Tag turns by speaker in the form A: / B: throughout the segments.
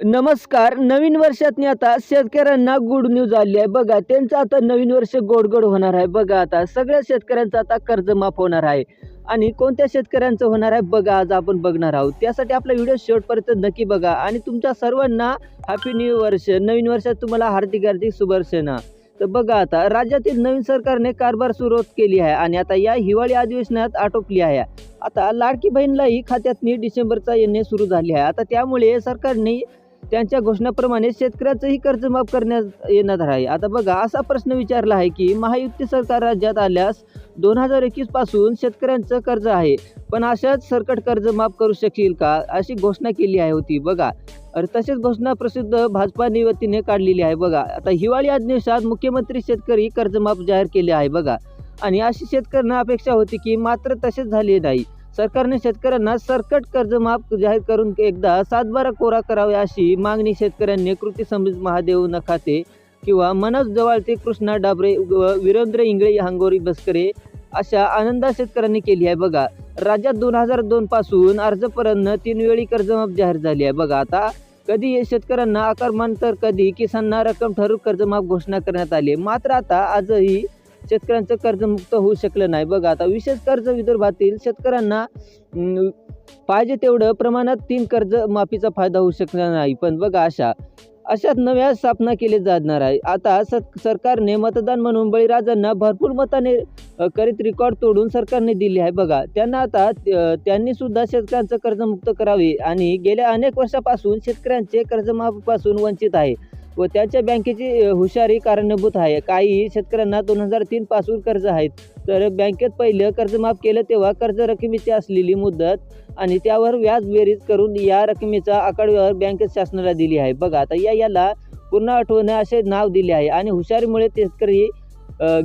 A: नमस्कार नवीन वर्षातनी आता शेतकऱ्यांना गुड न्यूज आली आहे. बघा त्यांचं आता नवीन वर्ष गोडगोड होणार आहे. बघा आता सगळ्या शेतकऱ्यांचं आता कर्ज माफ होणार आहे. आणि कोणत्या शेतकऱ्यांचं होणार आहे बघा आज आपण बघणार आहोत. त्यासाठी आपला व्हिडिओ शेवटपर्यंत नक्की बघा. आणि तुमच्या सर्वांना हॅपी न्यू वर्ष. नवीन वर्षात तुम्हाला हार्दिक हार्दिक शुभर्षना तर बघा आता राज्यातील नवीन सरकारने कारभार सुरुवात केली आहे. आणि आता या हिवाळी अधिवेशनात आटोपली आहे. आता लाडकी बहीणलाही खात्यातनी डिसेंबरचा येणे सुरू झाली आहे. आता त्यामुळे सरकारने त्यांच्या घोषणाप्रमाणे शेतकऱ्याचंही कर्ज माफ करण्यात येणार आहे. आता बघा असा प्रश्न विचारला आहे की महायुती सरकार राज्यात आल्यास दोन हजार एकवीसपासून शेतकऱ्यांचं कर्ज आहे पण अशाच सरकट कर्ज माफ करू शकशील का अशी घोषणा केली आहे होती. बघा अरे तसेच घोषणा प्रसिद्ध भाजपा वतीने काढलेली आहे बघा. आता हिवाळी अधिवेशनात मुख्यमंत्री शेतकरी कर्जमाफ जाहीर केले आहे बघा. आणि अशी शेतकऱ्यांना अपेक्षा होती की मात्र तसेच झाले नाही. सरकारने शेतकऱ्यांना सरकट कर्जमाफ जाहीर करून एकदा सातबारा कोरा करावे अशी मागणी शेतकऱ्यांनी कृती समज महादेव नखाते किंवा मनोज जवाळते कृष्णा डाबरे व वीरेंद्र इंगळे हांगोरी बसकरे अशा आनंदा शेतकऱ्यांनी केली आहे. बघा राज्यात दोन हजार दोन पासून अर्जपर्यंत तीन वेळी कर्जमाफ जाहीर झाली आहे. बघा आता कधी शेतकऱ्यांना आकारमान तर कधी किसांना रक्कम ठरून कर्जमाफ घोषणा करण्यात आली आहे. मात्र आता आजही शेतकऱ्यांचं कर्जमुक्त होऊ शकलं नाही. बघा आता विशेष कर्ज विदर्भातील शेतकऱ्यांना पाहिजे तेवढं प्रमाणात तीन कर्ज माफीचा फायदा होऊ शकणार नाही. पण बघा अशा अशाच नव्या स्थापना केली जाणार आहे. आता स सरकारने मतदान म्हणून बळीराजांना भरपूर मताने करीत रेकॉर्ड तोडून सरकारने दिली आहे. बघा त्यांना आता त्यांनी सुद्धा शेतकऱ्यांचं कर्जमुक्त करावे आणि गेल्या अनेक वर्षापासून शेतकऱ्यांचे कर्जमाफीपासून वंचित आहे. व त्यांच्या बँकेची हुशारी कारणीभूत आहे. काही शेतकऱ्यांना दोन हजार तीन पासून कर्ज आहेत. तर बँकेत पहिलं कर्ज माफ केलं तेव्हा कर्ज रकमेची असलेली मुदत आणि त्यावर व्याज बेरीज करून या रकमेचा आकडव्यावर बँकेत शासनाला दिली आहे. बघा आता या याला पूर्ण आठवणे असे नाव दिले आहे आणि हुशारीमुळे शेतकरी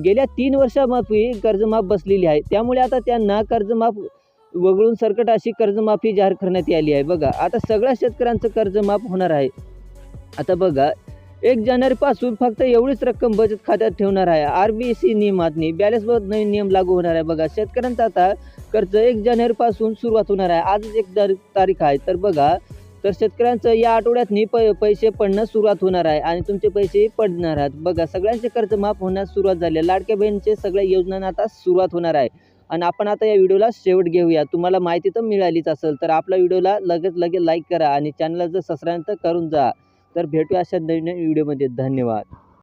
A: गेल्या तीन वर्षामाफी कर्जमाफ बसलेली आहे. त्यामुळे आता त्यांना कर्जमाफ वगळून सरकट अशी कर्जमाफी जाहीर करण्यात आली आहे. बघा आता सगळ्या शेतकऱ्यांचं कर्जमाफ होणार आहे. आता बघा एक जानेवारीपासून फक्त एवढीच रक्कम बचत खात्यात ठेवणार आहे. आर बी सी नियमातनी बॅलन्सबाबत नवीन नियम लागू होणार आहे. बघा शेतकऱ्यांचा आता कर्ज एक जानेवारीपासून सुरुवात होणार आहे. आजच एक तारीख तारीख आहे. तर बघा तर शेतकऱ्यांचं या आठवड्यातनी प पैसे पडणं सुरुवात होणार आहे आणि तुमचे पैसे पडणार आहेत. बघा सगळ्यांचे कर्ज माफ होण्यास सुरुवात झाली आहे. लाडक्या बहिणीचे सगळ्या योजनांना आता सुरुवात होणार आहे. आणि आपण आता या व्हिडिओला शेवट घेऊया. तुम्हाला माहिती तर मिळालीच असेल तर आपल्या व्हिडिओला लगेच लगेच लाईक करा आणि चॅनलला जर सबस्क्राईब तर करून जा. तर भेटूया अशा नवीन व्हिडिओमध्ये. धन्यवाद.